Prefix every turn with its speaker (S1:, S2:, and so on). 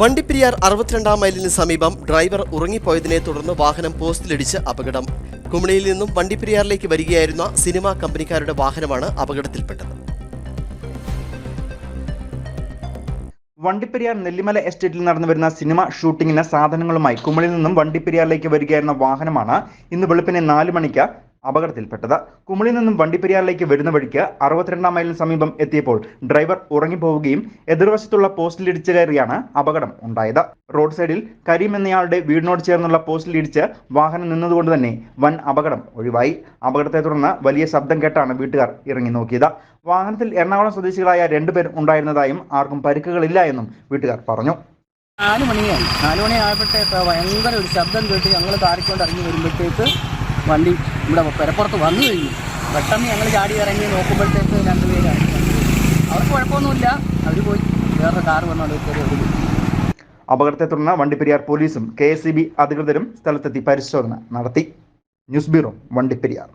S1: വണ്ടിപ്പെരിയാർ അറുപത്തിരണ്ടാം മൈലിന് സമീപം ഡ്രൈവർ ഉറങ്ങിപ്പോയതിനെ തുടർന്ന് വാഹനം പോസ്റ്റിലിടിച്ച് അപകടം. കുമളിയിൽ നിന്നും വണ്ടിപ്പെരിയാറിലേക്ക് വരികയായിരുന്ന സിനിമാ കമ്പനിക്കാരുടെ വാഹനമാണ് അപകടത്തിൽപ്പെട്ടത്.
S2: വണ്ടിപ്പെരിയാർ നെല്ലിമല എസ്റ്റേറ്റിൽ നടന്നു വരുന്ന സിനിമ ഷൂട്ടിങ്ങിന് സാധനങ്ങളുമായി കുമളിയിൽ നിന്നും വണ്ടിപ്പെരിയാറിലേക്ക് വരികയായിരുന്ന വാഹനമാണ് ഇന്ന് വെളുപ്പിനെ നാല് മണിക്ക് അപകടത്തിൽപ്പെട്ടത്. കുമളിയിൽ നിന്നും വണ്ടിപ്പെരിയാറിലേക്ക് വരുന്ന വഴിക്ക് അറുപത്തിരണ്ടാം മൈലിന് സമീപം എത്തിയപ്പോൾ ഡ്രൈവർ ഉറങ്ങിപ്പോവുകയും എതിർവശത്തുള്ള പോസ്റ്റിൽ ഇടിച്ചു കയറിയാണ് അപകടം ഉണ്ടായത്. റോഡ് സൈഡിൽ കരീം എന്നയാളുടെ വീടിനോട് ചേർന്നുള്ള പോസ്റ്റിൽ ഇടിച്ച് വാഹനം നിന്നതുകൊണ്ട് തന്നെ വൻ അപകടം ഒഴിവായി. അപകടത്തെ തുടർന്ന് വലിയ ശബ്ദം കേട്ടാണ് വീട്ടുകാർ ഇറങ്ങി നോക്കിയത്. വാഹനത്തിൽ എറണാകുളം സ്വദേശികളായ രണ്ടുപേർ ഉണ്ടായിരുന്നതായും ആർക്കും പരിക്കുകളില്ല എന്നും വീട്ടുകാർ പറഞ്ഞു.
S3: നാല് മണിയായി. നാല് മണിയായപ്പോഴത്തേക്ക് ഭയങ്കര ഒരു ശബ്ദം കേട്ട് ഞങ്ങൾ കാറിക്കൊണ്ട് ഇറങ്ങി വരുമ്പോഴത്തേക്ക് വണ്ടി ഇവിടെ പെരപ്പുറത്ത് വന്നു കഴിഞ്ഞു. പെട്ടെന്ന് ഞങ്ങൾ ചാടി ഇറങ്ങി നോക്കുമ്പോഴത്തേക്ക് രണ്ടുപേരാണ്. അവർക്ക് കുഴപ്പമൊന്നുമില്ല. അവർ പോയി. വേറെ കാറ് വന്നാൽ കയറി അവർ
S2: അപകടത്തെ തുടർന്ന് വണ്ടിപ്പെരിയാർ പോലീസും കെ എസ് അധികൃതരും സ്ഥലത്തെത്തി പരിശോധന നടത്തി. News bureau Vandiperiyar.